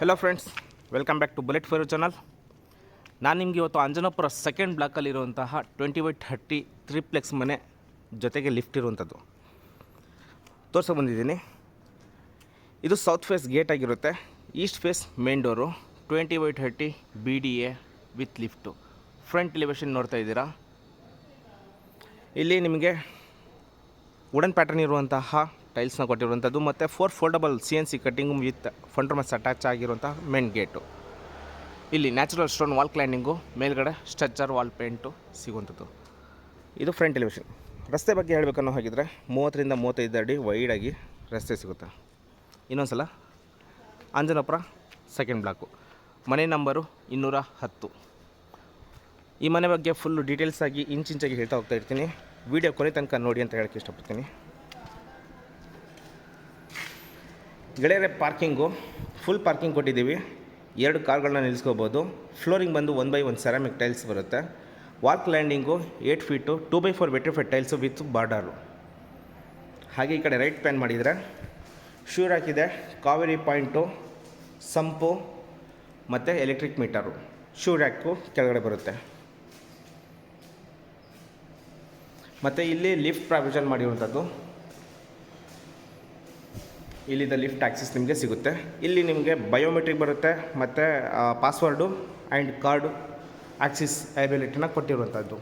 Hello friends welcome back to bullet fire channel ನಾನು ನಿಮಗೆ ಇವತ್ತು ಅಂಜನಾಪುರ ಸೆಕೆಂಡ್ ಬ್ಲಾಕಲ್ಲಿರುವಂತಹ ಟ್ವೆಂಟಿ ಬೈ ಥರ್ಟಿ ತ್ರಿಪ್ಲೆಕ್ಸ್ ಮನೆ ಜೊತೆಗೆ ಲಿಫ್ಟ್ ಇರುವಂಥದ್ದು. ತೋರ್ಸೋ ಬಂದಿದ್ದೀನಿ. ಇದು ಸೌತ್ ಫೇಸ್ ಗೇಟ್ ಆಗಿರುತ್ತೆ. East face main door twenty by thirty B D A with lift front elevation ನೋಡ್ತಾ ಇದ್ದೀರಾ? ಇಲ್ಲಿ ನಿಮಗೆ ವುಡನ್ ಪ್ಯಾಟರ್ನ್ ಇರುವಂತಹ ಟೈಲ್ಸ್ನ ಕೊಟ್ಟಿರುವಂಥದ್ದು ಮತ್ತು four foldable C N C cutting with ಫಂಡ್ರಮಸ್ attach ಆಗಿರುವಂಥ ಮೇನ್ ಗೇಟು ಇಲ್ಲಿ ನ್ಯಾಚುರಲ್ ಸ್ಟೋನ್ ವಾಲ್ ಕ್ಲೈನಿಂಗು ಮೇಲ್ಗಡೆ ಸ್ಟ್ರಚ್ಚರ್ ವಾಲ್ ಪೇಂಟು ಸಿಗುವಂಥದ್ದು. ಇದು ಫ್ರಂಟ್ ಎಲಿವೇಶನ್ ರಸ್ತೆ ಬಗ್ಗೆ ಹೇಳಬೇಕನ್ನೋ ಹಾಗಿದ್ರೆ ಮೂವತ್ತರಿಂದ ಮೂವತ್ತೈದು ಅಡಿ ವೈಡಾಗಿ ರಸ್ತೆ ಸಿಗುತ್ತೆ. ಇನ್ನೊಂದು ಸಲ ಸೆಕೆಂಡ್ ಬ್ಲಾಕು ಮನೆ ನಂಬರು ಇನ್ನೂರ ಹತ್ತು. ಈ ಮನೆ ಬಗ್ಗೆ ಫುಲ್ಲು ಡೀಟೇಲ್ಸ್ ಆಗಿ ಇಂಚಿಂಚಾಗಿ ಹೇಳ್ತಾ ಹೋಗ್ತಾ ಇರ್ತೀನಿ. ವಿಡಿಯೋ ಕೊನೆ ತನಕ ನೋಡಿ ಅಂತ ಹೇಳೋಕ್ಕೆ ಇಷ್ಟಪಡ್ತೀನಿ. ಗೆಳೆಯರೆ, ಪಾರ್ಕಿಂಗು ಫುಲ್ ಪಾರ್ಕಿಂಗ್ ಕೊಟ್ಟಿದ್ದೀವಿ. ಎರಡು ಕಾರ್ಗಳನ್ನ ನಿಲ್ಲಿಸ್ಕೋಬೋದು. ಫ್ಲೋರಿಂಗ್ ಬಂದು one by one ceramic tiles ಬರುತ್ತೆ. Walk landing eight feet two by four vitrified tiles with border ಹಾಗೆ ಈ ಕಡೆ ರೈಟ್ ಪ್ಯಾನ್ ಮಾಡಿದರೆ ಶೂರ್ ಹಾಕಿದೆ, ಕಾವೇರಿ ಪಾಯಿಂಟು ಸಂಪು, ಮತ್ತು ಎಲೆಕ್ಟ್ರಿಕ್ ಮೀಟರು ಶೂ ರ್ಯಾಕು ಕೆಳಗಡೆ ಬರುತ್ತೆ. ಮತ್ತು ಇಲ್ಲಿ ಲಿಫ್ಟ್ ಪ್ರಾವಿಷನ್ ಮಾಡಿರುವಂಥದ್ದು. ಇಲ್ಲಿದ್ದ ಲಿಫ್ಟ್ ಆ್ಯಕ್ಸಸ್ ನಿಮಗೆ ಸಿಗುತ್ತೆ. ಇಲ್ಲಿ ನಿಮಗೆ ಬಯೋಮೆಟ್ರಿಕ್ ಬರುತ್ತೆ, ಮತ್ತು ಪಾಸ್ವರ್ಡು ಆ್ಯಂಡ್ ಕಾರ್ಡು ಆ್ಯಕ್ಸಿಸ್ ಅವೈಲಿಟಿನ ಕೊಟ್ಟಿರುವಂಥದ್ದು.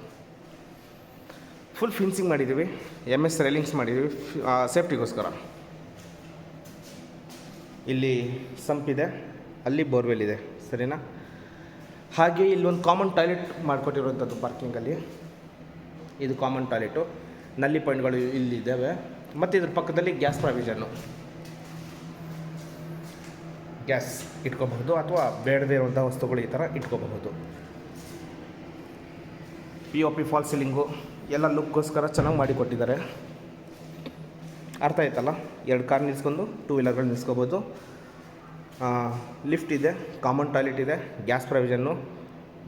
ಫುಲ್ ಫಿನ್ಸಿಂಗ್ ಮಾಡಿದ್ದೀವಿ ಎಂ ಎಸ್ ರೈಲಿಂಗ್ಸ್ ಮಾಡಿದ್ದೀವಿ ಸೇಫ್ಟಿಗೋಸ್ಕರ. ಇಲ್ಲಿ ಸಂಪಿದೆ ಅಲ್ಲಿ ಬೋರ್ವೆಲ್ ಇದೆ, ಸರಿನಾ? ಹಾಗೆ ಇಲ್ಲೊಂದು ಕಾಮನ್ ಟಾಯ್ಲೆಟ್ ಮಾಡಿಕೊಟ್ಟಿರುವಂಥದ್ದು ಪಾರ್ಕಿಂಗಲ್ಲಿ. ಇದು ಕಾಮನ್ ಟಾಯ್ಲೆಟು. ನಲ್ಲಿ ಪಾಯಿಂಟ್ಗಳು ಇಲ್ಲಿದ್ದಾವೆ ಮತ್ತು ಇದ್ರ ಪಕ್ಕದಲ್ಲಿ ಗ್ಯಾಸ್ ಪ್ರಾವಿಷನ್ನು. ಗ್ಯಾಸ್ ಇಟ್ಕೋಬಹುದು ಅಥವಾ ಬೇಡದೇ ಇರುವಂಥ ವಸ್ತುಗಳು ಈ ಥರ ಇಟ್ಕೋಬಹುದು. P O P false ceiling ಎಲ್ಲ ಲುಕ್ಗೋಸ್ಕರ ಚೆನ್ನಾಗಿ ಮಾಡಿಕೊಟ್ಟಿದ್ದಾರೆ ಅರ್ಥ ಆಯ್ತಲ್ಲ? ಎರಡು ಕಾರ್ ನಿಲ್ಸ್ಕೊಂಡು ಟೂ ವೀಲರ್ಗಳು ನಿಲ್ಸ್ಕೋಬೋದು ಲಿಫ್ಟ್ ಇದೆ ಕಾಮನ್ ಟಾಯ್ಲೆಟ್ ಇದೆ gas provision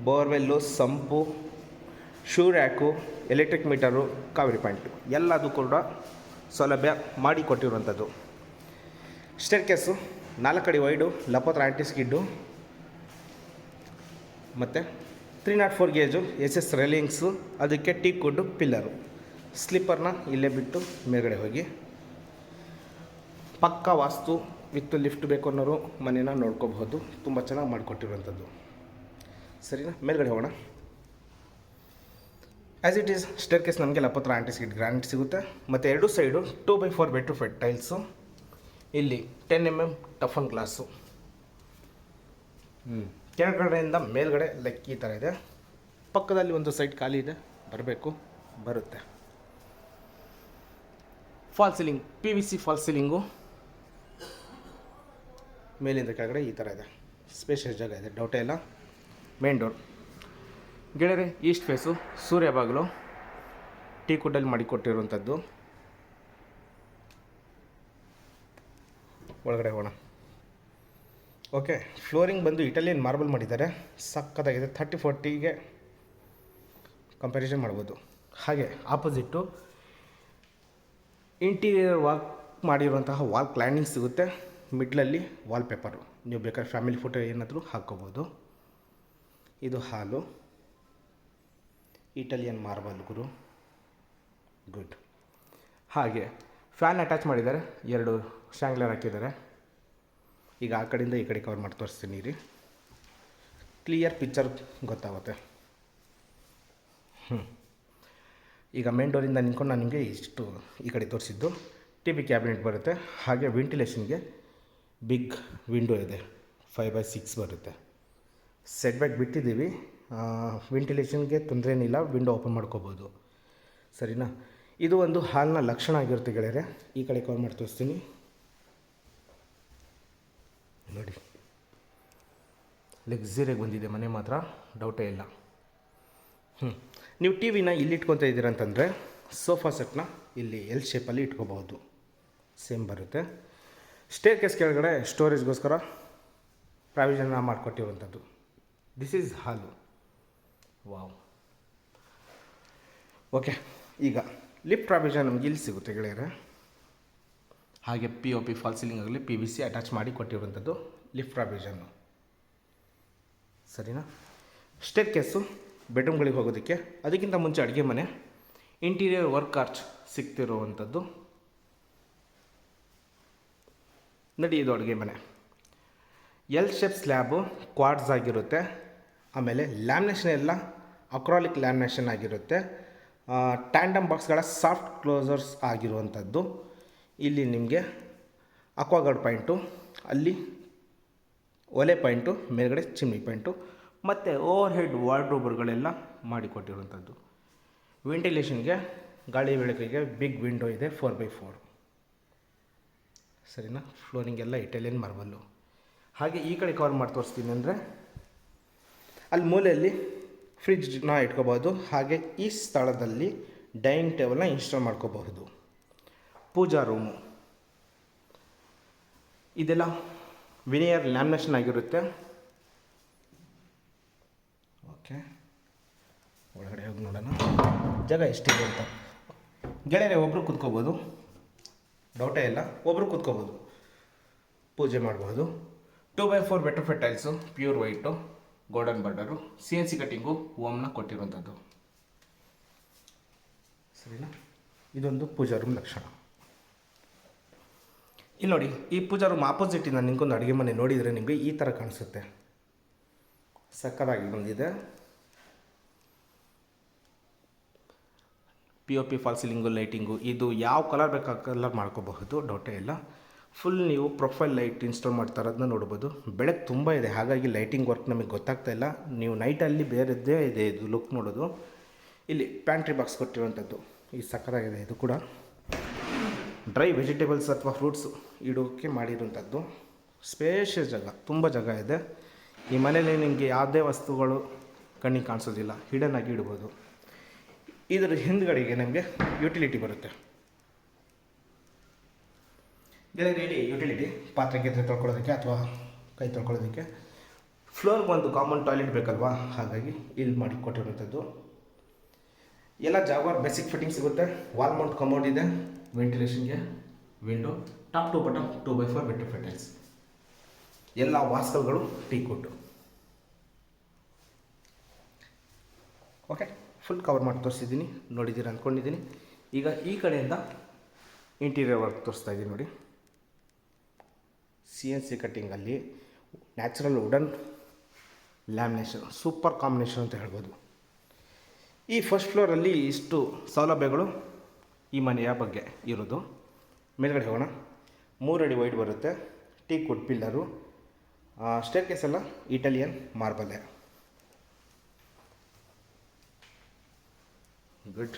borewell sump shoe rack electric meter Kaveri point ಎಲ್ಲದೂ ಕೂಡ ಸೌಲಭ್ಯ ಮಾಡಿಕೊಟ್ಟಿರುವಂಥದ್ದು ಸ್ಟೇರ್ ಕೇಸು ನಾಲ್ಕು ಅಡಿ ವೈಡು ಲಪತ್ರ ಆಂಟಿ ಸ್ಕಿಡ್ಡು ಮತ್ತು three nought four gauge S S railings ಅದಕ್ಕೆ ಟೀ ಕುಡ್ಡು ಪಿಲ್ಲರು ಸ್ಲಿಪ್ಪರ್ನ ಇಲ್ಲೇ ಬಿಟ್ಟು ಮೇಲ್ಗಡೆ ಹೋಗಿ. ಪಕ್ಕ ವಾಸ್ತು ವಿತ್ ಲಿಫ್ಟ್ ಬೇಕು ಅನ್ನೋರು ಮನೇನ ನೋಡ್ಕೋಬಹುದು. ತುಂಬ ಚೆನ್ನಾಗಿ ಮಾಡಿಕೊಟ್ಟಿರುವಂಥದ್ದು. ಸರಿನಾ? ಮೇಲ್ಗಡೆ ಹೋಗೋಣ. As it is staircase ನಮಗೆ ಲಪತ್ರ ಆಂಟಿ ಸ್ಕಿಡ್ ಗ್ರ್ಯಾಂಡ್ ಸಿಗುತ್ತೆ. ಮತ್ತು ಎರಡು side two by four bedroom to tiles ಇಲ್ಲಿ ಟೆನ್ ಎಂ ಎಂ ಟಫನ್ ಗ್ಲಾಸು ಹ್ಞೂ ಕೆಳಗಡೆಯಿಂದ ಮೇಲ್ಗಡೆ ಲೆಕ್ ಈ ಥರ ಇದೆ. ಪಕ್ಕದಲ್ಲಿ ಒಂದು ಸೈಡ್ ಖಾಲಿ ಇದೆ. ಬರಬೇಕು. ಬರುತ್ತೆ. Fall ceiling P V C fall ceiling ಮೇಲಿಂದ ಕೆಳಗಡೆ ಈ ಥರ ಇದೆ. ಸ್ಪೇಷಿಯಸ್ ಜಾಗ ಇದೆ. ಡೌಟೇ ಇಲ್ಲ. ಮೇನ್ ಡೋರ್ ಗೆಳೆಯರೆ ಈಸ್ಟ್ ಫೇಸು ಸೂರ್ಯ ಬಾಗಿಲು. ಟೀ ಕುಡ್ಡಲ್ಲಿ ಮಾಡಿಕೊಟ್ಟಿರುವಂಥದ್ದು. ಒಳಗಡೆ ಹೋಗೋಣ. ಓಕೆ, ಫ್ಲೋರಿಂಗ್ ಬಂದು ಇಟಾಲಿಯನ್ ಮಾರ್ಬಲ್ ಮಾಡಿದ್ದಾರೆ. ಸಕ್ಕತ್ತಾಗಿದೆ. ಥರ್ಟಿ ಫೋರ್ಟಿಗೆ ಕಂಪ್ಯಾರಿಸನ್ ಮಾಡ್ಬೋದು. ಹಾಗೆ ಆಪೋಸಿಟ್ಟು ಇಂಟೀರಿಯರ್ ವಾಕ್ ಮಾಡಿರುವಂತಹ ವಾಲ್ ಕ್ಲೈನಿಂಗ್ ಸಿಗುತ್ತೆ. ಮಿಡ್ಲಲ್ಲಿ ವಾಲ್ ಪೇಪರು ನೀವು ಬೇಕಾದ್ರೆ ಫ್ಯಾಮಿಲಿ ಫೋಟೋ ಏನಾದರೂ ಹಾಕ್ಕೋಬೋದು. ಇದು ಹಾಲು. ಇಟಾಲಿಯನ್ ಮಾರ್ಬಲ್ ಗುರು. ಗುಡ್ ಹಾಗೆ ಫ್ಯಾನ್ ಅಟ್ಯಾಚ್ ಮಾಡಿದ್ದಾರೆ. ಎರಡು ಶಾಂಗ್ಲರ್ ಹಾಕಿದ್ದಾರೆ. ಈಗ ಆ ಕಡೆಯಿಂದ ಈ ಕಡೆ ಕವರ್ ಮಾಡಿ ತೋರಿಸ್ತೀನಿ ರೀ ಕ್ಲಿಯರ್ ಪಿಕ್ಚರ್ ಗೊತ್ತಾಗುತ್ತೆ. ಹ್ಞೂ ಈಗ ಮೇನ್ ಡೋರಿಂದ ನಿಂತ್ಕೊಂಡು ನಾನು ನಿಮಗೆ ಇಷ್ಟು ಈ ಕಡೆ ತೋರಿಸಿದ್ದು. ಟಿ ವಿ ಕ್ಯಾಬಿನೆಟ್ ಬರುತ್ತೆ. ಹಾಗೆ ವೆಂಟಿಲೇಷನ್ಗೆ ಬಿಗ್ ವಿಂಡೋ ಇದೆ. ಫೈವ್ ಬೈ ಸಿಕ್ಸ್ ಬರುತ್ತೆ. ಸೆಟ್ ಬ್ಯಾಕ್ ಬಿಟ್ಟಿದ್ದೀವಿ. ವೆಂಟಿಲೇಷನ್ಗೆ ತೊಂದರೆ ಏನಿಲ್ಲ. ವಿಂಡೋ ಓಪನ್ ಮಾಡ್ಕೋಬೋದು. ಸರಿನಾ? ಇದು ಒಂದು ಹಾಲ್ನ ಲಕ್ಷಣ ಆಗಿರುತ್ತೆ ಗೆಳೆಯರೆ. ಈ ಕಡೆ ಕವರ್ ಮಾಡಿ ತೋರಿಸ್ತೀನಿ. ನೋಡಿ. ಲಕ್ಸುರಿಯಾಗಿ ಬಂದಿದೆ, ಮನೆ ಮಾತ್ರ. ಡೌಟೇ ಇಲ್ಲ. ಹ್ಞೂ ನೀವು ಟಿ ವಿನ ಇಲ್ಲಿ ಇಟ್ಕೊತಾ ಇದ್ದೀರ ಅಂತಂದರೆ ಸೋಫಾ ಸೆಟ್ನ ಇಲ್ಲಿ ಎಲ್ ಶೇಪಲ್ಲಿ ಇಟ್ಕೋಬಹುದು. ಸೇಮ್ ಬರುತ್ತೆ. ಸ್ಟೇರ್ ಕೇಸ್ ಕೆಳಗಡೆ ಸ್ಟೋರೇಜ್ಗೋಸ್ಕರ ಪ್ರಾವಿಷನ್ನ ಮಾಡಿಕೊಟ್ಟಿರುವಂಥದ್ದು. This is hall wow okay ಈಗ ಲಿಫ್ಟ್ ಪ್ರಾವಿಷನ್ ನಮ್ಗೆ ಇಲ್ಲಿ ಸಿಗುತ್ತೆ ಗೆಳೆಯರೆ. ಹಾಗೆ P O P false ceiling ಆಗಲಿ ಪಿ ವಿ ಸಿ ಅಟ್ಯಾಚ್ ಮಾಡಿ ಕೊಟ್ಟಿರುವಂಥದ್ದು ಲಿಫ್ಟ್ ಪ್ರಾವಿಷನ್ನು ಸರಿನಾ? ಸ್ಟೇರ್ ಕೇಸು ಬೆಡ್ರೂಮ್ಗಳಿಗೆ ಹೋಗೋದಕ್ಕೆ, ಅದಕ್ಕಿಂತ ಮುಂಚೆ ಅಡುಗೆ ಮನೆ ಇಂಟೀರಿಯರ್ ವರ್ಕ್ ಆರ್ಚ್ ಸಿಗ್ತಿರುವಂಥದ್ದು. ನಡಿ ಇದು ಅಡುಗೆ ಮನೆ. ಎಲ್ ಶೇಪ್ ಸ್ಲ್ಯಾಬು ಕ್ವಾಡ್ಸ್ ಆಗಿರುತ್ತೆ. ಆಮೇಲೆ ಲ್ಯಾಮಿನೇಷನ್ ಎಲ್ಲ ಅಕ್ರಾಲಿಕ್ ಲ್ಯಾಮಿನೇಷನ್ ಆಗಿರುತ್ತೆ. ಟ್ಯಾಂಡಮ್ ಬಾಕ್ಸ್ಗಳ ಸಾಫ್ಟ್ ಕ್ಲೋಸರ್ಸ್ ಆಗಿರುವಂಥದ್ದು. ಇಲ್ಲಿ ನಿಮಗೆ ಅಕ್ವಾಗಾರ್ಡ್ ಪಾಯಿಂಟು ಅಲ್ಲಿ ಒಲೆ ಪಾಯಿಂಟು ಮೇಲ್ಗಡೆ ಚಿಮ್ನಿ ಪಾಯಿಂಟು ಮತ್ತು ಓವರ್ ಹೆಡ್ ವಾರ್ಡ್ರೋಬರ್ಗಳೆಲ್ಲ ಮಾಡಿಕೊಟ್ಟಿರುವಂಥದ್ದು. ವೆಂಟಿಲೇಷನ್ಗೆ ಗಾಳಿ ಬೆಳಕಿಗೆ ಬಿಗ್ ವಿಂಡೋ ಇದೆ ಫೋರ್ ಬೈ ಫೋರ್ ಸರಿನಾ? ಫ್ಲೋರಿಂಗ್ ಎಲ್ಲ ಇಟಾಲಿಯನ್ ಮಾರ್ಬಲ್ಲು ಹಾಗೆ ಈ ಕಡೆ ಕವರ್ ಮಾಡಿ ತೋರಿಸ್ತೀನಿ ಅಂದರೆ, ಅಲ್ಲಿ ಮೂಲೆಯಲ್ಲಿ ಫ್ರಿಜ್ನ ಇಟ್ಕೋಬೋದು, ಹಾಗೆ ಈ ಸ್ಥಳದಲ್ಲಿ ಡೈನಿಂಗ್ ಟೇಬಲ್ನ ಇನ್ಸ್ಟಾಲ್ ಮಾಡ್ಕೋಬಹುದು. ಪೂಜಾ ರೂಮು. ಇದೆಲ್ಲ ವಿನಿಯರ್ ಲ್ಯಾಮಿನೇಷನ್ ಆಗಿರುತ್ತೆ. ಓಕೆ. ಒಳಗಡೆ ಹೋಗಿ ನೋಡೋಣ. ಜಾಗ ಎಷ್ಟಿದೆ ಅಂತ. ಗೆಳೆಯರೆ ಒಬ್ಬರು ಕುತ್ಕೋಬೋದು. ಡೌಟೇ ಇಲ್ಲ. ಒಬ್ಬರು ಕೂತ್ಕೋಬೋದು. ಪೂಜೆ ಮಾಡ್ಬೋದು. Two by four vitrified tiles, pure white, golden border, C N C cutting, ಓಮ್ನ ಕೊಟ್ಟಿರುವಂಥದ್ದು. ಸರಿನಾ? ಇದೊಂದು ಪೂಜಾ ರೂಮ್ ಲಕ್ಷಣ. ಇಲ್ಲಿ ನೋಡಿ, ಈ ಪೂಜಾ ರೂಮ್ ಆಪೋಸಿಟಿಂದ ನಿಂಗೊಂದು ಅಡುಗೆ ಮನೆ ನೋಡಿದರೆ ನಿಮಗೆ ಈ ಥರ ಕಾಣಿಸುತ್ತೆ. ಸಕ್ಕದಾಗಿ ಬಂದಿದೆ. P O P fall ceiling lighting ಇದು ಯಾವ ಕಲರ್ ಬೇಕಾ ಕಲರ್ ಮಾಡ್ಕೋಬಹುದು ಡೌಟೇ ಇಲ್ಲ. ಫುಲ್ ನೀವು ಪ್ರೊಫೈಲ್ ಲೈಟ್ ಇನ್ಸ್ಟಾಲ್ ಮಾಡ್ತಾ ಇರೋದನ್ನ ನೋಡ್ಬೋದು. ಬೆಳಕು ತುಂಬ ಇದೆ, ಹಾಗಾಗಿ ಲೈಟಿಂಗ್ ವರ್ಕ್ ನಮಗೆ ಗೊತ್ತಾಗ್ತಾ ಇಲ್ಲ. ನೀವು ನೈಟಲ್ಲಿ ಬೇರೆದ್ದೇ ಇದೆ ಇದು ಲುಕ್ ನೋಡೋದು. ಇಲ್ಲಿ ಪ್ಯಾಂಟ್ರಿ ಬಾಕ್ಸ್ ಕೊಟ್ಟಿರುವಂಥದ್ದು. ಈ ಸಕ್ಕದಾಗಿದೆ ಇದು ಕೂಡ. ಡ್ರೈ ವೆಜಿಟೇಬಲ್ಸ್ ಅಥವಾ ಫ್ರೂಟ್ಸ್ ಇಡೋಕ್ಕೆ ಮಾಡಿರುವಂಥದ್ದು. ಸ್ಪೇಷಿಯಸ್ ಜಾಗ, ತುಂಬ ಜಾಗ ಇದೆ. ಈ ಮನೇಲಿ ನಿಮಗೆ ಯಾವುದೇ ವಸ್ತುಗಳು ಕಣ್ಣಿಗೆ ಕಾಣಿಸೋದಿಲ್ಲ ಹಿಡನ್ ಆಗಿ ಇಡ್ಬೋದು. ಇದರ ಹಿಂದ್ಗಡೆಗೆ ನಿಮಗೆ ಯುಟಿಲಿಟಿ ಬರುತ್ತೆ. ಗೆಳೆಯರಿ ಯುಟಿಲಿಟಿ ಪಾತ್ರೆ ಗೀತ್ರೆ ತೊಳ್ಕೊಳ್ಳೋದಕ್ಕೆ ಅಥವಾ ಕೈ ತೊಳ್ಕೊಳ್ಳೋದಕ್ಕೆ. ಫ್ಲೋರ್ಗೆ ಒಂದು ಕಾಮನ್ ಟಾಯ್ಲೆಟ್ ಬೇಕಲ್ವಾ? ಹಾಗಾಗಿ ಇಲ್ಲಿ ಮಾಡಿ ಕೊಟ್ಟಿರುವಂಥದ್ದು. ಎಲ್ಲ ಜಾಗ ಬೇಸಿಕ್ ಫಿಟ್ಟಿಂಗ್ ಸಿಗುತ್ತೆ ವಾಲ್ ಮೌಂಟ್ ಕಮೋಡ್ ಇದೆ. ವೆಂಟಿಲೇಷನ್ಗೆ window top to bottom two by four better tiles ಎಲ್ಲ ವಾಸ್ಕಲ್ಗಳು ಟೀ ಕೊಟ್ಟು. ಓಕೆ ಫುಲ್ ಕವರ್ ಮಾಡಿ ತೋರಿಸಿದ್ದೀನಿ. ನೋಡಿದ್ದೀರಾ ಅಂದ್ಕೊಂಡಿದ್ದೀನಿ ಈಗ ಈ ಕಡೆಯಿಂದ ಇಂಟೀರಿಯರ್ ವರ್ಕ್ ತೋರಿಸ್ತಾ ಇದ್ದೀನಿ ನೋಡಿ. C N C ಕಟ್ಟಿಂಗಲ್ಲಿ natural wooden lamination super combination ಅಂತ ಹೇಳ್ಬೋದು. ಈ ಫಸ್ಟ್ ಫ್ಲೋರಲ್ಲಿ ಇಷ್ಟು ಸೌಲಭ್ಯಗಳು ಈ ಮನೆಯ ಬಗ್ಗೆ ಇರೋದು ಮೇಲ್ಗಡೆ ಹೋಗೋಣ. ಮೂರಡಿ ವೈಡ್ ಬರುತ್ತೆ. Teak wood pillar staircase ಎಲ್ಲ ಇಟಾಲಿಯನ್ ಮಾರ್ಬಲ್ಲೆ ಗುಡ್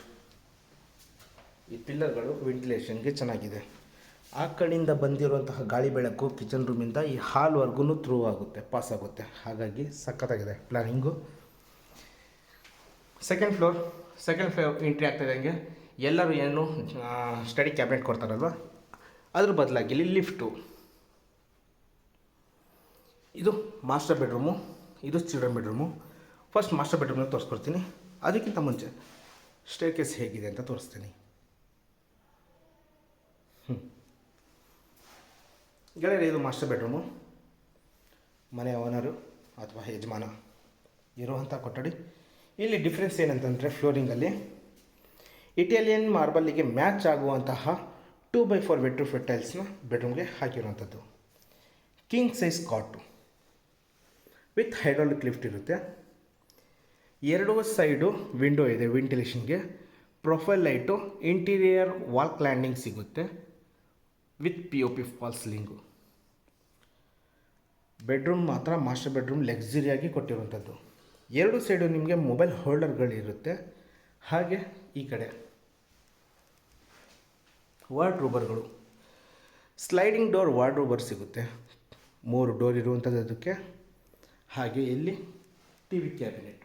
ಈ ಪಿಲ್ಲರ್ಗಳು ವೆಂಟಿಲೇಷನ್ಗೆ ಚೆನ್ನಾಗಿದೆ. ಆ ಕಡೆಯಿಂದ ಬಂದಿರುವಂತಹ ಗಾಳಿ ಬೆಳಕು ಕಿಚನ್ ರೂಮಿಂದ ಈ ಹಾಲ್ವರೆಗೂ ಥ್ರೂ ಆಗುತ್ತೆ ಪಾಸ್ ಆಗುತ್ತೆ. ಹಾಗಾಗಿ ಸಖತ್ತಾಗಿದೆ planning second floor second floor entry ಆಗ್ತಾಯಿದ್ದಂಗೆ ಎಲ್ಲರೂ ಏನು ಸ್ಟಡಿ ಕ್ಯಾಬಿನೆಟ್ ಕೊಡ್ತಾರಲ್ವ? ಅದ್ರ ಬದಲಾಗಿ ಇಲ್ಲಿ ಲಿಫ್ಟು. ಇದು ಮಾಸ್ಟರ್ ಬೆಡ್ರೂಮು ಇದು ಚಿಲ್ಡ್ರನ್ ಬೆಡ್ರೂಮು ಫಸ್ಟ್ ಮಾಸ್ಟರ್ ಬೆಡ್ರೂಮ್ನ ತೋರಿಸ್ಕೊಡ್ತೀನಿ. ಅದಕ್ಕಿಂತ ಮುಂಚೆ ಸ್ಟೇ ಕೇಸ್ ಹೇಗಿದೆ ಅಂತ ತೋರಿಸ್ತೀನಿ. ಹ್ಞೂ ಗೆಳೆಯರೆ ಇದು ಮಾಸ್ಟರ್ ಬೆಡ್ರೂಮು ಮನೆಯ ಓನರು ಅಥವಾ ಯಜಮಾನ ಇರುವಂಥ ಕೊಠಡಿ. ಇಲ್ಲಿ ಡಿಫ್ರೆನ್ಸ್ ಏನಂತಂದರೆ ಫ್ಲೋರಿಂಗಲ್ಲಿ ಇಟಾಲಿಯನ್ ಮಾರ್ಬಲ್ಲಿಗೆ ಮ್ಯಾಚ್ ಆಗುವಂತಹ two by four bedroom fit ಟೈಲ್ಸ್ನ ಬೆಡ್ರೂಮ್ಗೆ ಹಾಕಿರುವಂಥದ್ದು. King size cot with hydraulic lift ಇರುತ್ತೆ. ಎರಡೂ ಸೈಡು ವಿಂಡೋ ಇದೆ ವೆಂಟಿಲೇಷನ್ಗೆ profile light interior wall cladding ಸಿಗುತ್ತೆ. With P O P fall ceiling bedroom ಮಾತ್ರ ಮಾಸ್ಟರ್ ಬೆಡ್ರೂಮ್ ಲಕ್ಸುರಿಯಾಗಿ ಕೊಟ್ಟಿರುವಂಥದ್ದು. ಎರಡು ಸೈಡು ನಿಮಗೆ ಮೊಬೈಲ್ ಹೋಲ್ಡರ್ಗಳಿರುತ್ತೆ ಹಾಗೆ ಈ ಕಡೆ. ವಾರ್ಡ್ರೋಬರ್ಗಳು ಸ್ಲೈಡಿಂಗ್ ಡೋರ್ ವಾರ್ಡ್ರೋಬರ್ ಸಿಗುತ್ತೆ. ಮೂರು ಡೋರ್ ಇರುವಂಥದ್ದು ಅದಕ್ಕೆ. ಹಾಗೆ ಇಲ್ಲಿ ಟಿ ವಿ ಕ್ಯಾಬಿನೆಟ್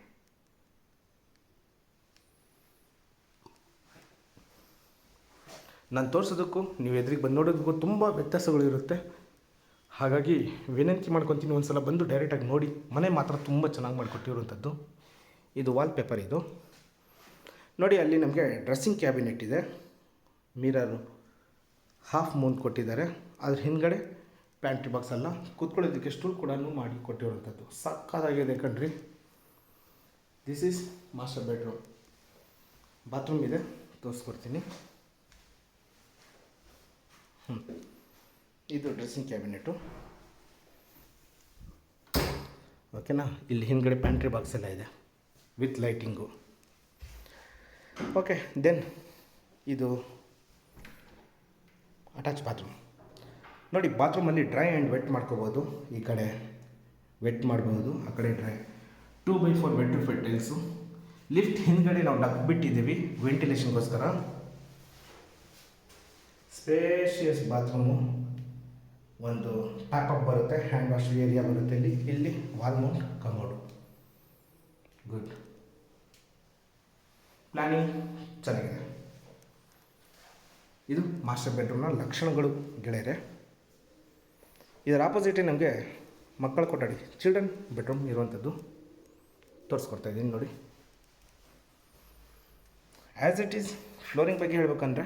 ನಾನು ತೋರಿಸೋದಕ್ಕೂ ನೀವು ಎದುರಿಗೆ ಬಂದು ನೋಡೋದಕ್ಕೂ ತುಂಬ ವ್ಯತ್ಯಾಸಗಳಿರುತ್ತೆ ಹಾಗಾಗಿ ವಿನಂತಿ ಮಾಡ್ಕೊತೀನಿ ಒಂದು ಸಲ ಬಂದು ಡೈರೆಕ್ಟಾಗಿ ನೋಡಿ. ಮನೆ ಮಾತ್ರ ತುಂಬ ಚೆನ್ನಾಗಿ ಮಾಡಿಕೊಟ್ಟಿರುವಂಥದ್ದು ಇದು ವಾಲ್ಪೇಪರ್ ಇದು. ನೋಡಿ, ಅಲ್ಲಿ ನಮಗೆ ಡ್ರೆಸ್ಸಿಂಗ್ ಕ್ಯಾಬಿನೆಟ್ ಇದೆ ಮಿರರು ಹಾಫ್ ಮೂನ್ ಕೊಟ್ಟಿದ್ದಾರೆ. ಅದ್ರ ಹಿಂದ್ಗಡೆ ಪ್ಯಾಂಟ್ರಿ ಬಾಕ್ಸ್ ಅಲ್ಲ ಕೂತ್ಕೊಳ್ಳೋದಕ್ಕೆ ಸ್ಟೂಲ್ ಕೂಡ ಮಾಡಿ ಕೊಟ್ಟಿರುವಂಥದ್ದು. ಸಕ್ಕತ್ತಾಗಿದೆ ಕಣ್ರಿ. This is master bedroom bathroom ಇದೆ. ತೋರಿಸ್ಕೊಡ್ತೀನಿ. ಹ್ಞೂ ಇದು ಡ್ರೆಸ್ಸಿಂಗ್ ಕ್ಯಾಬಿನೆಟು ಓಕೆನಾ ಇಲ್ಲಿ ಹಿಂದ್ಗಡೆ ಪ್ಯಾಂಟ್ರಿ ಬಾಕ್ಸ್ ಎಲ್ಲ ಇದೆ. ವಿತ್ ಲೈಟಿಂಗು ಓಕೆ ದೆನ್ ಇದು ಅಟ್ಯಾಚ್ ಬಾತ್ರೂಮ್ ನೋಡಿ ಬಾತ್ರೂಮಲ್ಲಿ ಡ್ರೈ ಆ್ಯಂಡ್ ವೆಟ್ ಮಾಡ್ಕೋಬೋದು. ಈ ಕಡೆ ವೆಟ್ ಮಾಡ್ಬೋದು, ಆ ಕಡೆ dry two by four vitrified tiles lift ಹಿಂದ್ಗಡೆ ನಾವು ಡಕ್ ಬಿಟ್ಟಿದ್ದೀವಿ ವೆಂಟಿಲೇಷನ್ಗೋಸ್ಕರ ಸ್ಪೇಷಿಯಸ್ ಬಾತ್ರೂಮು ಒಂದು ಟ್ಯಾಪ್ ಅಪ್ ಬರುತ್ತೆ ಹ್ಯಾಂಡ್ ವಾಶ್ ಏರಿಯಾ ಬರುತ್ತೆ ಇಲ್ಲಿ. ಇಲ್ಲಿ ವಾಲ್ಮೌಂಟ್ ಕಮೋಡು ಗುಡ್ ಪ್ಲ್ಯಾನಿಂಗ್ ಚೆನ್ನಾಗಿದೆ. ಇದು ಮಾಸ್ಟರ್ ಬೆಡ್ರೂಮ್ನ ಲಕ್ಷಣಗಳು ಗೆಳೆಯರೆ. ಇದರ ಆಪೋಸಿಟೇ ನಮಗೆ ಮಕ್ಕಳ ಕೊಠಡಿ ಚಿಲ್ಡ್ರನ್ ಬೆಡ್ರೂಮ್ ಇರುವಂಥದ್ದು ತೋರಿಸ್ಕೊಡ್ತಾ ಇದ್ದೀನಿ ನೋಡಿ. ಆ್ಯಸ್ ಇಟ್ ಈಸ್ ಫ್ಲೋರಿಂಗ್ ಬಗ್ಗೆ ಹೇಳಬೇಕಂದ್ರೆ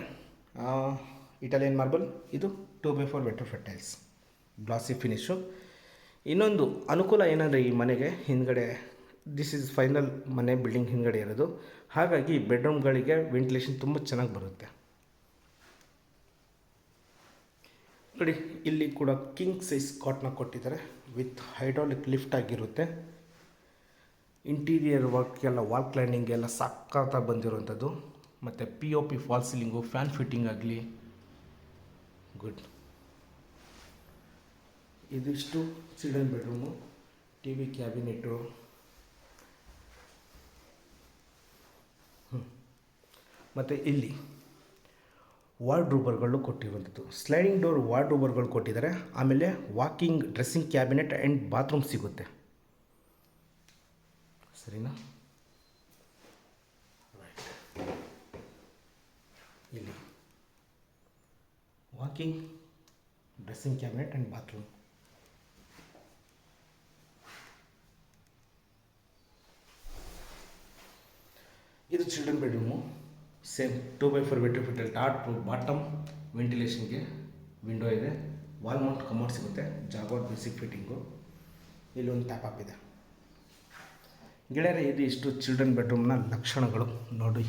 ಇಟಾಲಿಯನ್ ಮಾರ್ಬಲ್ ಇದು ಟೂ ಬೈ ಫೋರ್ ಬೆಟ್ರೂ ಫೆಟೈಲ್ಸ್ ಗ್ಲಾಸಿ ಫಿನಿಶು ಇನ್ನೊಂದು ಅನುಕೂಲ ಏನಂದರೆ ಈ ಮನೆಗೆ ಹಿಂದ್ಗಡೆ ದಿಸ್ ಈಸ್ ಫೈನಲ್ ಮನೆ ಬಿಲ್ಡಿಂಗ್ ಹಿಂದ್ಗಡೆ ಇರೋದು. ಹಾಗಾಗಿ ಬೆಡ್ರೂಮ್ಗಳಿಗೆ ವೆಂಟಿಲೇಷನ್ ತುಂಬ ಚೆನ್ನಾಗಿ ಬರುತ್ತೆ. ನೋಡಿ, ಇಲ್ಲಿ ಕೂಡ ಕಿಂಗ್ ಸೈಜ್ ಕಾಟ್ನ ಕೊಟ್ಟಿದ್ದಾರೆ. ವಿತ್ ಹೈಡ್ರಾಲಿಕ್ ಲಿಫ್ಟ್ ಆಗಿರುತ್ತೆ. ಇಂಟೀರಿಯರ್ ವರ್ಕ್ ಎಲ್ಲ ವಾಲ್ ಕ್ಲೈನಿಂಗ್ ಎಲ್ಲ ಸಕ್ಕತ್ತಾಗಿ ಬಂದಿರುವಂಥದ್ದು. ಮತ್ತು P O P fall ceiling fan fitting ಆಗಲಿ. ಗುಡ್ ಇದಿಷ್ಟು children bedroom T V cabinet ಮತ್ತು ಇಲ್ಲಿ ವಾರ್ಡ್ರೂಬರ್ಗಳು ಕೊಟ್ಟಿರುವಂಥದ್ದು. ಸ್ಲೈಡಿಂಗ್ ಡೋರ್ ವಾರ್ಡ್ರೂಬರ್ಗಳು ಕೊಟ್ಟಿದ್ದಾರೆ. ಆಮೇಲೆ walk in dressing cabinet and bathroom ಸಿಗುತ್ತೆ. ಸರಿನಾ? ರೈಟ್ ಇಲ್ಲಿ walk in dressing cabinet and bathroom ಇದು children bedroom same two by four bedroom foetal top bottom ವೆಂಟಿಲೇಷನ್ಗೆ ವಿಂಡೋ ಇದೆ. ವಾಲ್ ಮೌಂಟ್ ಕಮೋಡ್ ಸಿಗುತ್ತೆ. ಜಾಗೋಟ್ ಬೇಸಿಕ್ ಫಿಟ್ಟಿಂಗು ಇಲ್ಲೊಂದು ಟ್ಯಾಪ್ ಅಪ್ ಇದೆ. ಗೆಳೆಯರೆ, ಇದು ಇಷ್ಟು ಚಿಲ್ಡ್ರನ್ ಬೆಡ್ರೂಮ್ನ ಲಕ್ಷಣಗಳು. ನೋಡಿ.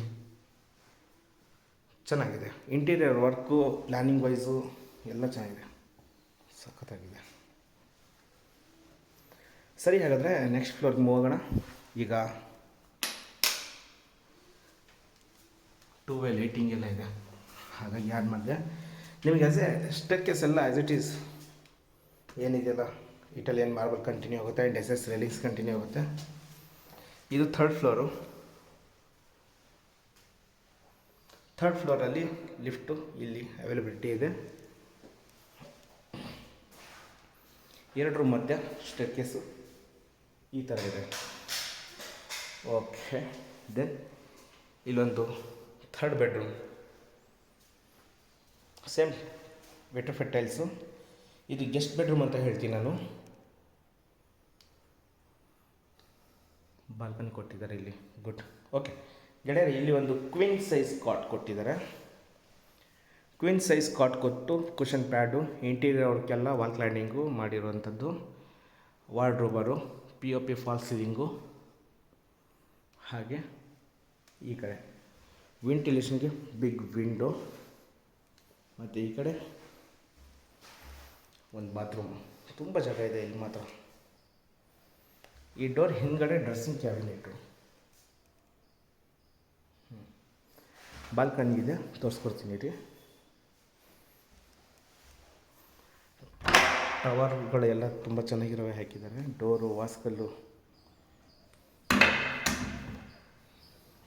ಚೆನ್ನಾಗಿದೆ. ಇಂಟೀರಿಯರ್ ವರ್ಕು ಪ್ಲ್ಯಾನಿಂಗ್ ವೈಸು ಎಲ್ಲ ಚೆನ್ನಾಗಿದೆ. ಸಖತ್ತಾಗಿದೆ. ಸರಿ, ಹಾಗಾದರೆ ನೆಕ್ಸ್ಟ್ ಫ್ಲೋರ್ಗೆ ಹೋಗೋಣ. ಈಗ ಟೂ ವೇ ಲೈಟಿಂಗ್ ಎಲ್ಲ ಇದೆ. ಹಾಗಾಗಿ ಯಾರು ಮಾಡಿದೆ? ನಿಮಗೆ ಆಸ್ ಎ ಸ್ಟೆಕ್ಕೇಸ್ ಎಲ್ಲ ಆ್ಯಸ್ ಇಟ್ ಈಸ್ ಏನಿದೆಯಲ್ಲ? ಇಟಾಲಿಯನ್ ಮಾರ್ಬಲ್ ಕಂಟಿನ್ಯೂ ಆಗುತ್ತೆ and S S railings continue ಆಗುತ್ತೆ. ಇದು ಥರ್ಡ್ ಫ್ಲೋರು ಥರ್ಡ್ ಫ್ಲೋರಲ್ಲಿ ಲಿಫ್ಟು ಇಲ್ಲಿ ಅವೈಲಬಿಲಿಟಿ ಇದೆ. ಎರಡು ರೂಮ್ ಮಧ್ಯೆ ಸ್ಟೆರ್ಕೇಸು ಈ ಥರ ಇದೆ. ಓಕೆ ದೆನ್ ಇಲ್ಲೊಂದು third bedroom same vitrified tiles ಇದು ಗೆಸ್ಟ್ ಬೆಡ್ರೂಮ್ ಅಂತ ಹೇಳ್ತೀನಿ ನಾನು. ಬಾಲ್ಕನಿ ಕೊಟ್ಟಿದ್ದಾರೆ ಇಲ್ಲಿ. ಗುಡ್ ಓಕೆ ಗೆಳೆಯರೆ, ಇಲ್ಲಿ ಒಂದು ಕ್ವೀನ್ ಸೈಜ್ ಕಾಟ್ ಕೊಟ್ಟಿದ್ದಾರೆ. ಕ್ವೀನ್ ಸೈಜ್ ಕಾಟ್ ಕೊಟ್ಟು ಕುಷನ್ ಪ್ಯಾಡು ಇಂಟೀರಿಯರ್ ಅವ್ರಿಗೆಲ್ಲ ವಾಲ್ ಕ್ಲೈಂಡಿಂಗು ಮಾಡಿರುವಂಥದ್ದು. Wardrobe P O P fall ceiling ಹಾಗೆ ಈ ಕಡೆ. ವೆಂಟಿಲೇಷನ್ಗೆ ಬಿಗ್ ವಿಂಡೋ ಮತ್ತು ಈ ಕಡೆ ಒಂದು ಬಾತ್ರೂಮ್ ತುಂಬ ಜಾಗ ಇದೆ ಇಲ್ಲಿ ಮಾತ್ರ. ಈ ಡೋರ್ ಹಿಂದ್ಗಡೆ ಡ್ರೆಸ್ಸಿಂಗ್ ಕ್ಯಾಬಿನೆಟ್ಟು ಬಾಲ್ಕನಿ ಇದೆ, ತೋರಿಸ್ಕೊಡ್ತೀನಿ ರೀ ಟವರ್ಗಳೆಲ್ಲ ತುಂಬ ಚೆನ್ನಾಗಿರೋವೆ ಹಾಕಿದ್ದಾರೆ. ಡೋರು ವಾಸ್ಕಲ್ಲು.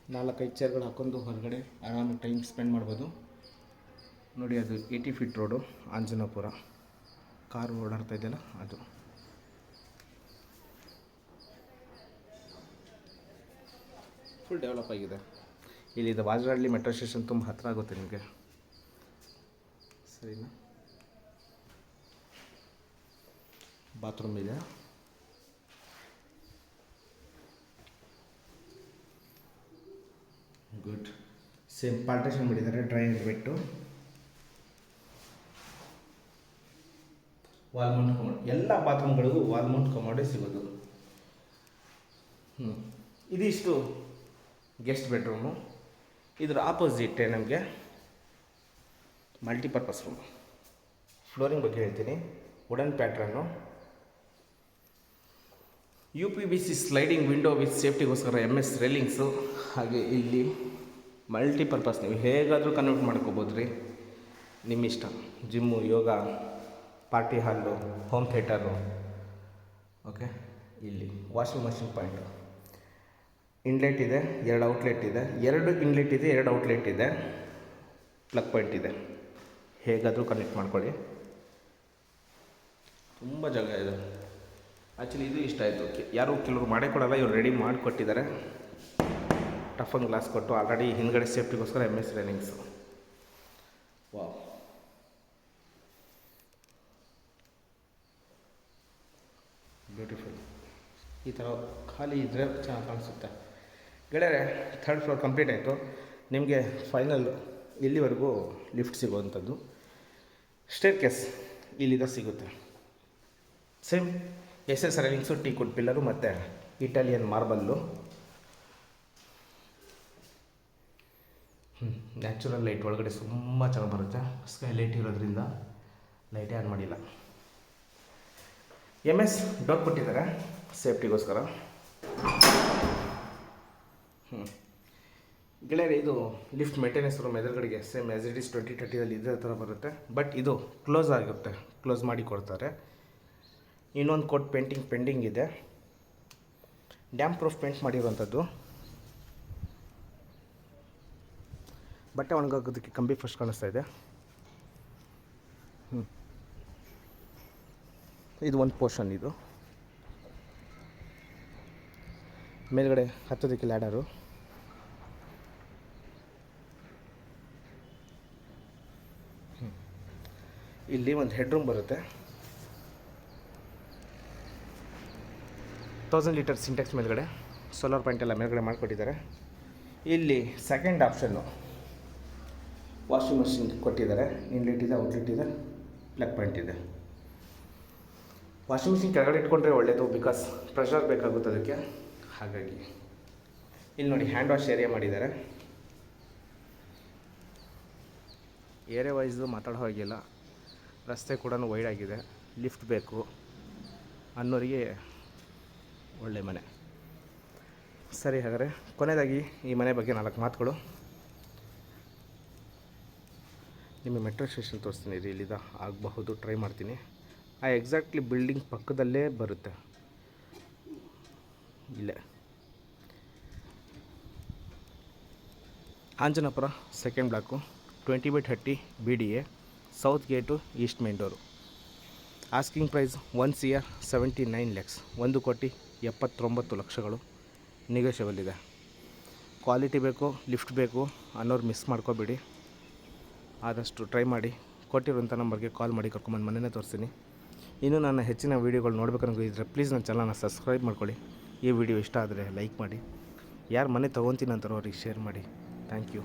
ನಾಲ್ಕೈದು ಚೇರ್ಗಳು ಹಾಕೊಂಡು ಹೊರಗಡೆ ಆರಾಮ ಟೈಮ್ ಸ್ಪೆಂಡ್ ಮಾಡ್ಬೋದು. ನೋಡಿ ಅದು eighty feet road Anjanapura. Car ಓಡಾಡ್ತಾ ಇದೆಯಲ್ಲ ಅದು. ಫುಲ್ ಡೆವಲಪ್ ಆಗಿದೆ. ಇಲ್ಲಿದೆ ವಾಜರಹಳ್ಳಿ ಮೆಟ್ರೋ ಸ್ಟೇಷನ್ ತುಂಬ ಹತ್ತಿರ ಆಗುತ್ತೆ ನಿಮಗೆ. ಸರಿನಾ? ಬಾತ್ರೂಮ್ ಇದೆ. ಗುಡ್. ಸೇಮ್ ಪಾರ್ಟೇಷನ್ ಮಾಡಿದ್ದಾರೆ, dry and wall mount wall mount commode, ಎಲ್ಲ ಬಾತ್ರೂಮ್ಗಳಿಗೂ ವಾಲ್ಮೌಂಟ್ ಕಮೋಡೇ ಸಿಗೋದು. ಹ್ಞೂ ಇದಿಷ್ಟು ಗೆಸ್ಟ್ ಬೆಡ್ರೂಮು. ಇದರ ಆಪೋಸಿಟ್ಟೆ ನಮಗೆ? Multipurpose room. ಫ್ಲೋರಿಂಗ್ ಬಗ್ಗೆ ಹೇಳ್ತೀನಿ. Wooden pattern. U P V C sliding window with ಸೇಫ್ಟಿಗೋಸ್ಕರ M S railings. ಹಾಗೆ ಇಲ್ಲಿ ಮಲ್ಟಿಪರ್ಪಸ್, ನೀವು ಹೇಗಾದರೂ ಕನ್ವರ್ಟ್ ಮಾಡ್ಕೋಬೋದು ರೀ ನಿಮ್ಮ ಇಷ್ಟ gym, yoga, party hall home theatre okay ಇಲ್ಲಿ ವಾಷಿಂಗ್ ಮಷಿನ್ ಪಾಯಿಂಟು ಇನ್ಲೆಟ್ ಇದೆ, ಎರಡು ಔಟ್ಲೆಟ್ ಇದೆ. ಎರಡು ಇನ್ಲೆಟ್ ಇದೆ, ಎರಡು ಔಟ್ಲೆಟ್ ಇದೆ. ಪ್ಲಗ್ ಪಾಯಿಂಟ್ ಇದೆ. ಹೇಗಾದರೂ ಕನೆಕ್ಟ್ ಮಾಡ್ಕೊಳ್ಳಿ. ತುಂಬ ಜಾಗ ಇದೆ. ಆ್ಯಕ್ಚುಲಿ ಇದು ಇಷ್ಟ ಆಯಿತು. ಯಾರು ಕೆಲವರು ಮಾಡೇ ಕೊಡಲ್ಲ, ಇವರು ರೆಡಿ ಮಾಡಿಕೊಟ್ಟಿದ್ದಾರೆ. ಟಫ್ ಅಂಡ್ ಗ್ಲಾಸ್ ಕೊಟ್ಟು ಆಲ್ರೆಡಿ ಹಿಂದ್ಗಡೆ ಸೇಫ್ಟಿಗೋಸ್ಕರ M S railings wow beautiful ಈ ಥರ ಖಾಲಿ ಇದ್ದರೆ ಚೆನ್ನಾಗಿ ಕಾಣಿಸುತ್ತೆ. ಗೆಳೆಯರೆ ಥರ್ಡ್ ಫ್ಲೋರ್ ಕಂಪ್ಲೀಟ್ ಆಯಿತು. ನಿಮಗೆ ಫೈನಲ್ ಇಲ್ಲಿವರೆಗೂ ಲಿಫ್ಟ್ ಸಿಗುವಂಥದ್ದು. ಸ್ಟೇರ್ ಕೇಸ್ ಇಲ್ಲಿಂದ ಸಿಗುತ್ತೆ. Same S S railings teak wood pillar ಮತ್ತು ಇಟಾಲಿಯನ್ ಮಾರ್ಬಲ್ಲು ನ್ಯಾಚುರಲ್ ಲೈಟ್ ಒಳಗಡೆ ತುಂಬ ಚೆನ್ನಾಗಿ ಬರುತ್ತೆ. ಸ್ಕೈ ಲೈಟ್ ಇರೋದ್ರಿಂದ ಲೈಟೇ ಆನ್ ಮಾಡಿಲ್ಲ. ಎಂ ಎಸ್ ಡೋರ್ ಕೊಟ್ಟಿದ್ದಾರೆ ಸೇಫ್ಟಿಗೋಸ್ಕರ ಹ್ಞೂ ಗೆಳೆಯರೆ, ಇದು lift maintenance room ಎದುರುಗಡೆಗೆ same as it is twenty ತರ್ಟಿಯಲ್ಲಿ ಇದೇ ಥರ ಬರುತ್ತೆ. ಬಟ್ ಇದು ಕ್ಲೋಸ್ ಆಗಿರುತ್ತೆ ಕ್ಲೋಸ್ ಮಾಡಿ ಕೊಡ್ತಾರೆ. ಇನ್ನೊಂದು ಕೋಟ್ ಪೇಂಟಿಂಗ್ ಪೆಂಡಿಂಗ್ ಇದೆ. ಡ್ಯಾಮ್ ಪ್ರೂಫ್ ಪೇಂಟ್ ಮಾಡಿರುವಂಥದ್ದು. ಬಟ್ಟೆ ಒಣಗೋಗೋದಕ್ಕೆ ಕಂಬಿ ಫಸ್ಟ್ ಕಾಣಿಸ್ತಾ ಇದೆ. ಹ್ಞೂ ಇದು ಒಂದು ಪೋರ್ಷನ್ ಇದು. ಮೇಲ್ಗಡೆ ಹತ್ತೋದಕ್ಕೆ ಲ್ಯಾಡರು. ಇಲ್ಲಿ ಒಂದು ಹೆಡ್ರೂಮ್ ಬರುತ್ತೆ. ತೌಸಂಡ್ ಲೀಟರ್ ಸಿಂಟೆಕ್ಸ್ ಮೇಲ್ಗಡೆ. ಸೋಲಾರ್ ಪಾಯಿಂಟ್ ಎಲ್ಲ ಮೇಲ್ಗಡೆ ಮಾಡಿಕೊಟ್ಟಿದ್ದಾರೆ. ಇಲ್ಲಿ ಸೆಕೆಂಡ್ ಆಪ್ಷನ್ನು ವಾಷಿಂಗ್ ಮಷಿನ್ ಕೊಟ್ಟಿದ್ದಾರೆ ಇನ್ಲೆಟ್ ಇದೆ ಔಟ್ಲೆಟ್ ಇದೆ ಪ್ಲಗ್ ಪಾಯಿಂಟ್ ಇದೆ. ವಾಷಿಂಗ್ ಮಿಷಿನ್ ಕೆಳಗಡೆ ಇಟ್ಕೊಂಡ್ರೆ ಒಳ್ಳೆಯದು ಬಿಕಾಸ್ ಪ್ರೆಷರ್ ಬೇಕಾಗುತ್ತೆ ಅದಕ್ಕೆ. ಹಾಗಾಗಿ ಇಲ್ಲಿ ನೋಡಿ ಹ್ಯಾಂಡ್ ವಾಶ್ ಏರಿಯಾ ಮಾಡಿದ್ದಾರೆ. ಏರಿಯಾ ವೈಸ್ ಮಾತಾಡೋ ಹಾಗಿಲ್ಲ ರಸ್ತೆ ಕೂಡ ವೈಡ್ ಆಗಿದೆ. ಲಿಫ್ಟ್ ಬೇಕು. ಅನ್ನೋರಿಗೆ ಒಳ್ಳೆ ಮನೆ. ಸರಿ ಹಾಗಾದರೆ ಕೊನೆಯದಾಗಿ ಈ ಮನೆ ಬಗ್ಗೆ ನಾಲ್ಕು ಮಾತುಗಳು. ನಿಮಗೆ ಮೆಟ್ರೋ ಸ್ಟೇಷನ್ ತೋರಿಸ್ತೀನಿ, ರೀ ಇಲ್ಲಿದ. ಆಗಬಹುದು, ಟ್ರೈ ಮಾಡ್ತೀನಿ. ಆ ಎಕ್ಸಾಕ್ಟ್ಲಿ ಬಿಲ್ಡಿಂಗ್ ಪಕ್ಕದಲ್ಲೇ ಬರುತ್ತೆ. ಇಲ್ಲೇ. Anjanapura second block twenty by thirty B D A south gate east main door asking price one C R seventy nine lakhs ಒಂದು ಕೋಟಿ ಎಪ್ಪತ್ತೊಂಬತ್ತು ಲಕ್ಷಗಳು ನಿಗೋಷಿಯಬಲ್ ಇದೆ. ಕ್ವಾಲಿಟಿ ಬೇಕು ಲಿಫ್ಟ್ ಬೇಕು ಅನ್ನೋರು ಮಿಸ್ ಮಾಡ್ಕೋಬೇಡಿ. ಆದಷ್ಟು ಟ್ರೈ ಮಾಡಿ. ಕೊಟ್ಟಿರುವಂಥ ನಂಬರ್ಗೆ ಕಾಲ್ ಮಾಡಿ ಕರ್ಕೊಂಬಂದು ಮನೆಯೇ ತೋರಿಸ್ತೀನಿ. ಇನ್ನೂ ನನ್ನ ಹೆಚ್ಚಿನ ವೀಡಿಯೋಗಳು ನೋಡ್ಬೇಕು ಇದ್ದರೆ ಪ್ಲೀಸ್ ನನ್ನ ಚಾನಲ್ನ ಸಬ್ಸ್ಕ್ರೈಬ್ ಮಾಡ್ಕೊಳ್ಳಿ. ಈ ವಿಡಿಯೋ ಇಷ್ಟ ಆದರೆ ಲೈಕ್ ಮಾಡಿ. ಯಾರು ಮನೆ ತೊಗೊತೀನಿ ಅಂತಾರೋ ಅವ್ರಿಗೆ ಶೇರ್ ಮಾಡಿ. Thank you